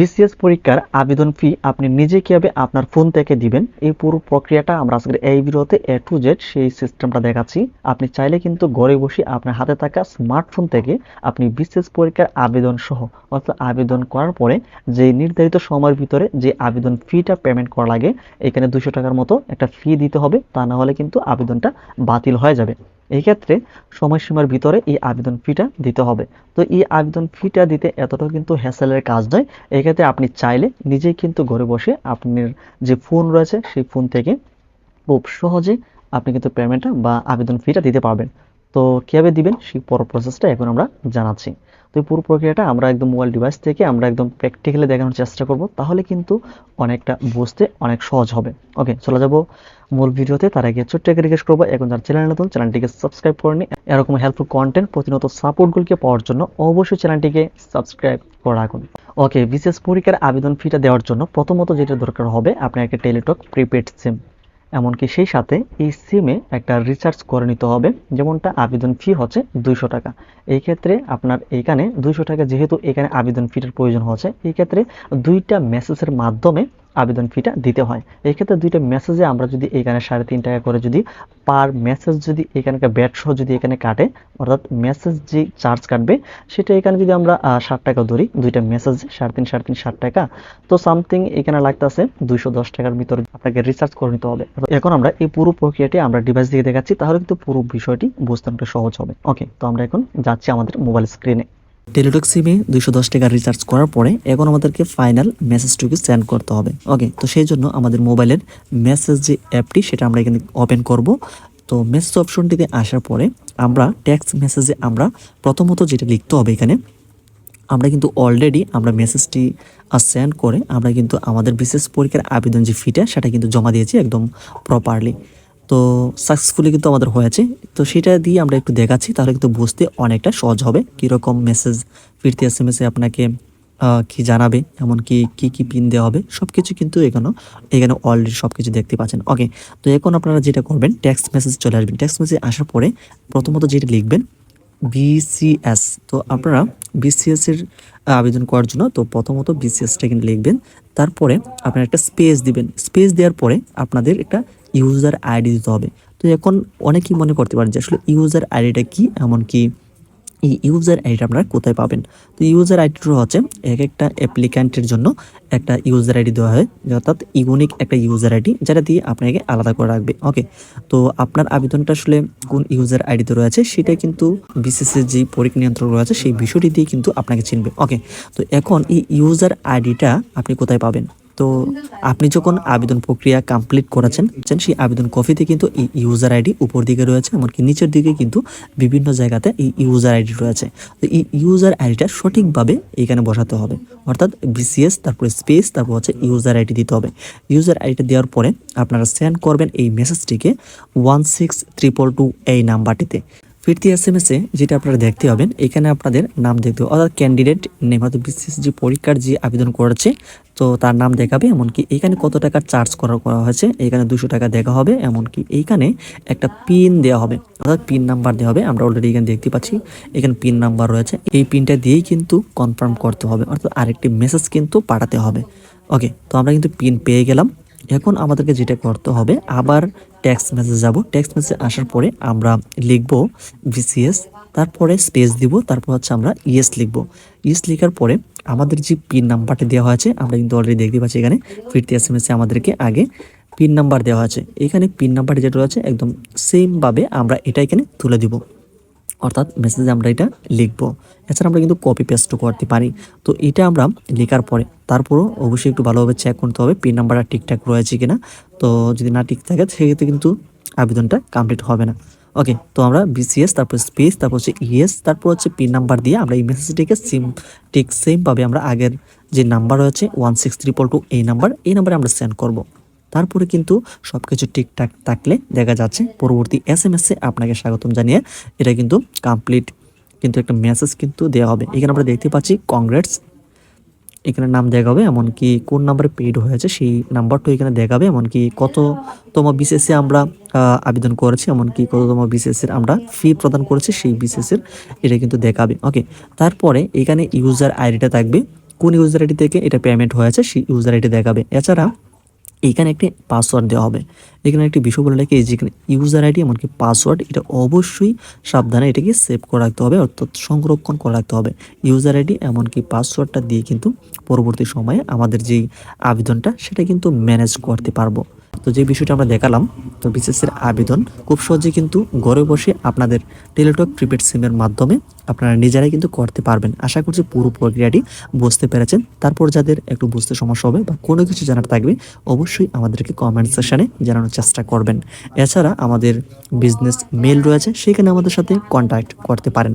BCS পরীক্ষার আবেদন ফি আপনি নিজে কীভাবে আপনার ফোন থেকে দিবেন? এই পুরো প্রক্রিয়াটা আমরা আজকের এই ভিডিওতে এ টু জেড সেই সিস্টেমটা দেখাচ্ছি। আপনি চাইলে কিন্তু ঘরে বসে আপনার হাতে থাকা স্মার্টফোন থেকে আপনি বিসিএস পরীক্ষার আবেদন সহ অর্থাৎ আবেদন করার পরে যে নির্ধারিত সময়ের ভিতরে যে আবেদন ফিটা পেমেন্ট করা লাগে, এখানে দুশো টাকার মতো একটা ফি দিতে হবে। তা না হলে কিন্তু আবেদনটা বাতিল হয়ে যাবে। এই ক্ষেত্রে সময়সীমার ভিতরে এই আবেদন ফিটা দিতে হবে। তো এই আবেদন ফিটা দিতে এতটাও কিন্তু হ্যাসেলের কাজ নয়। এই ক্ষেত্রে আপনি চাইলে নিজেই কিন্তু ঘরে বসে আপনার যে ফোন রয়েছে, সেই ফোন থেকে খুব সহজে আপনি কিন্তু পেমেন্টটা বা আবেদন ফিটা দিতে পারবেন। তো কীভাবে দিবেন? সেই পর প্রসেসটা এখন আমরা জানাচ্ছি। তো এই পুরো প্রক্রিয়াটা আমরা একদম মোবাইল ডিভাইস থেকে আমরা একদম প্র্যাকটিক্যালি দেখানোর চেষ্টা করব, তাহলে কিন্তু অনেকটা বুঝতে অনেক সহজ হবে। ওকে চলে যাব মূল ভিডিওতে। তার আগে ছোট্ট একটা রিকোয়েস্ট করব, এখন যারা চ্যানেল নতুন চ্যানেলটিকে সাবস্ক্রাইব করে নি এরকম হেল্পফুল কন্টেন্ট প্রতিনিয়ত সাপোর্টগুলোকে পাওয়ার জন্য অবশ্যই চ্যানেলটিকে সাবস্ক্রাইব করে রাখুন। ওকে বিশেষ পরীক্ষার আবেদন ফিটা দেওয়ার জন্য প্রথমত যেটা দরকার হবে আপনার একটা টেলিটক প্রিপেড সিম এমনকি সেই সাথে এই সিমে একটা রিচার্জ করে নিতে হবে। যেমনটা আবেদন ফি হচ্ছে দুইশো টাকা। এই ক্ষেত্রে আপনার এইখানে দুইশো টাকা যেহেতু এখানে আবেদন ফিটার প্রয়োজন হচ্ছে, এই ক্ষেত্রে দুইটা মেসেজের মাধ্যমে আবেদন ফিটা দিতে হয়। এই ক্ষেত্রে দুইটা মেসেজে আমরা যদি এখানে সাড়ে তিন টাকা করে যদি পার মেসেজ যদি এখানকার ব্যাট সহ যদি এখানে কাটে, অর্থাৎ মেসেজ যে চার্জ কাটবে, সেটা এখানে যদি আমরা ষাট টাকা ধরি, দুইটা মেসেজ সাড়ে তিন সাড়ে তিন, ষাট টাকা। তো সামথিং এখানে লাগতেছে দুইশো দশ টাকার ভিতরে আপনাকে রিচার্জ করে নিতে হবে। এখন আমরা এই পুরো প্রক্রিয়াটি আমরা ডিভাইস দিয়ে দেখাচ্ছি, তাহলে কিন্তু পুরো বিষয়টি বুঝতে অনেকটা সহজ হবে। ওকে তো আমরা এখন যাচ্ছি আমাদের মোবাইল স্ক্রিনে টেলিটক সিমে দুইশো দশ টাকা রিচার্জ করার পরে এখন আমাদেরকে ফাইনাল মেসেজটুকু সেন্ড করতে হবে। ওকে তো সেই জন্য আমাদের মোবাইলের মেসেজ যে অ্যাপটি সেটা আমরা এখানে ওপেন করব। তো মেসেজ অপশনটিতে আসার পরে আমরা টেক্সট মেসেজে আমরা প্রথমত যেটা লিখতে হবে এখানে, আমরা কিন্তু অলরেডি আমরা মেসেজটি সেন্ড করে আমরা কিন্তু আমাদের বিশেষ পরীক্ষার আবেদন যে ফিটা সেটা কিন্তু জমা দিয়েছি একদম প্রপারলি তো সাকসেসফুলি কিন্তু আমাদের হয়েছে। তো সেটা দিয়ে আমরা একটু দেখাচ্ছি, তাহলে কিন্তু বুঝতে অনেকটা সহজ হবে। কীরকম মেসেজ ফিরতি এস এম এসে আপনাকে কি জানাবে, এমনকি কি কি পিন দেওয়া হবে সব কিছু কিন্তু এখানে এখানে অলরেডি সব কিছু দেখতে পাচ্ছেন। ওকে তো এখন আপনারা যেটা করবেন টেক্সট মেসেজ চলে আসবেন। টেক্সট মেসেজ আসার পরে প্রথমত যেটা লিখবেন বিসিএস তো আপনারা বিসিএস এর আবেদন করার জন্য, তো প্রথমত বিসিএসটা কিন্তু লিখবেন। তারপরে আপনারা একটা স্পেস দিবেন। স্পেস দেওয়ার পরে আপনাদের একটা ইউজার আইডি দিতে হবে। তো এখন অনেকেই মনে করতে পারেন যে আসলে ইউজার আইডিটা কি, এমনকি এই ইউজার আইডিটা আপনারা কোথায় পাবেন? তো ইউজার আইডিটা হচ্ছে এক একটা অ্যাপ্লিক্যান্টের জন্য একটা ইউজার আইডি দেওয়া হয়, অর্থাৎ ইউনিক একটা ইউজার আইডি যেটা দিয়ে আপনাকে আলাদা করে রাখবে। ওকে তো আপনার আবেদনটা আসলে কোন ইউজার আইডিতে রয়েছে সেটা কিন্তু বিসিসের যে পরীক্ষা নিয়ন্ত্রক রয়েছে, সেই বিষয়টি দিয়ে কিন্তু আপনাকে চিনবে। ওকে তো এখন এই ইউজার আইডিটা আপনি কোথায় পাবেন? তো আপনি যখন আবেদন প্রক্রিয়া কমপ্লিট করেছেন, সেই আবেদন কপিতে কিন্তু এই ইউজার আইডি উপর দিকে রয়েছে, এমনকি নিচের দিকে কিন্তু বিভিন্ন জায়গাতে এই ইউজার আইডি রয়েছে। তো এই ইউজার আইডিটা সঠিকভাবে এখানে বসাতে হবে। অর্থাৎ বিসিএস তারপরে স্পেস তারপর হচ্ছে ইউজার আইডি দিতে হবে। ইউজার আইডিটা দেওয়ার পরে আপনারা সেন্ড করবেন এই মেসেজটিকে ওয়ান সিক্স ট্রিপল টু এই নাম্বারটিতে ফিরতি এস এম এসে যেটা আপনারা দেখতে পাবেন, এখানে আপনাদের নাম দেখতে অর্থাৎ ক্যান্ডিডেট নেম হয়তো বিশেষ যে পরীক্ষার যে আবেদন করেছে, তো তার নাম দেখাবে, এমনকি এখানে কত টাকা চার্জ করা করা হয়েছে, এখানে দুশো টাকা দেখা হবে, এমনকি এইখানে একটা পিন দেওয়া হবে। অর্থাৎ পিন নাম্বার দেওয়া হবে, আমরা অলরেডি এখানে দেখতে পাচ্ছি, এখানে পিন নাম্বার রয়েছে। এই পিনটা দিয়েই কিন্তু কনফার্ম করতে হবে, অর্থাৎ আরেকটি মেসেজ কিন্তু পাঠাতে হবে। ওকে তো আমরা কিন্তু পিন পেয়ে গেলাম। এখন আমাদেরকে যেটা করতে হবে, আবার টেক্সট মেসেজ যাব। টেক্সট মেসেজ আসার পরে আমরা লিখব বিসিএস তারপরে স্পেস দিব, তারপর হচ্ছে আমরা ইএস লিখব। ইএস লেখার পরে আমাদের যে পিন নাম্বারটা দেওয়া হয়েছে আমরা কিন্তু অলরেডি দেখতে পাচ্ছি এখানে, ফিরতি এস এম এসে আমাদেরকে আগে পিন নাম্বার দেওয়া আছে। এখানে পিন নাম্বারটা যেটা রয়েছে, একদম সেমভাবে আমরা এটা এখানে তুলে দিব। অর্থাৎ মেসেজে আমরা এটা লিখব। এছাড়া আমরা কিন্তু কপি পেস্টও করতে পারি। তো এটা আমরা লেখার পরে তারপরও অবশ্যই একটু ভালোভাবে চেক করতে হবে পিন নাম্বারটা ঠিকঠাক রয়েছে কিনা। তো যদি না ঠিক থাকে, সেক্ষেত্রে কিন্তু আবেদনটা কমপ্লিট হবে না। ওকে তো আমরা বিসিএস তারপর স্পেস তারপর হচ্ছে ইএস তারপর হচ্ছে পিন নাম্বার দিয়ে আমরা এই মেসেজটিকে সিম ঠিক সেমভাবে আমরা আগের যে নাম্বার রয়েছে ওয়ান সিক্স ট্রিপল টু এই নাম্বার এই নাম্বারে আমরা সেন্ড করব। তারপরে কিন্তু সব কিছু ঠিকঠাক থাকলে দেখা যাচ্ছে পরবর্তী এস এম এসে আপনাকে স্বাগতম জানিয়ে এটা কিন্তু কমপ্লিট কিন্তু একটা মেসেজ কিন্তু দেওয়া হবে। এখানে আমরা দেখতে পাচ্ছি কংগ্রেটস এখানে নাম দেখাবে, এমনকি কোন নাম্বারে পেইড হয়েছে সেই নাম্বারটাও এখানে দেখাবে, এমনকি কততম বিসিএসে আমরা আবেদন করেছি, এমনকি কততম বিসিএসের আমরা ফি প্রদান করেছি, সেই বিসিএসের এটা কিন্তু দেখাবে। ওকে তারপরে এখানে ইউজার আইডিটা থাকবে। কোন ইউজার আইডি থেকে এটা পেমেন্ট হয়েছে, সেই ইউজার আইডি দেখাবে। এছাড়া এইখানে একটি পাসওয়ার্ড দেওয়া হবে। এখানে একটি বিষয় বলে রাখি যেখানে ইউজার আইডি এমনকি পাসওয়ার্ড এটা অবশ্যই সাবধানে এটাকে সেভ করে রাখতে হবে, অর্থাৎ সংরক্ষণ করে রাখতে হবে। ইউজার আইডি এমনকি পাসওয়ার্ডটা দিয়ে কিন্তু পরবর্তী সময়ে আমাদের যেই আবেদনটা, সেটা কিন্তু ম্যানেজ করতে পারব। তো যে বিষয়টা আমরা দেখালাম, তো বিসিএসের আবেদন খুব সহজে কিন্তু ঘরে বসে আপনাদের টেলিটক প্রিপেড সিমের মাধ্যমে আপনারা নিজেরাই কিন্তু করতে পারবেন। আশা করছি পুরো প্রক্রিয়াটি বুঝতে পেরেছেন। তারপর যাদের একটু বুঝতে সমস্যা হবে বা কোনো কিছু জানার থাকবে, অবশ্যই আমাদেরকে কমেন্ট সেকশানে জানানোর চেষ্টা করবেন। এছাড়া আমাদের বিজনেস মেল রয়েছে, সেখানে আমাদের সাথে কন্ট্যাক্ট করতে পারেন।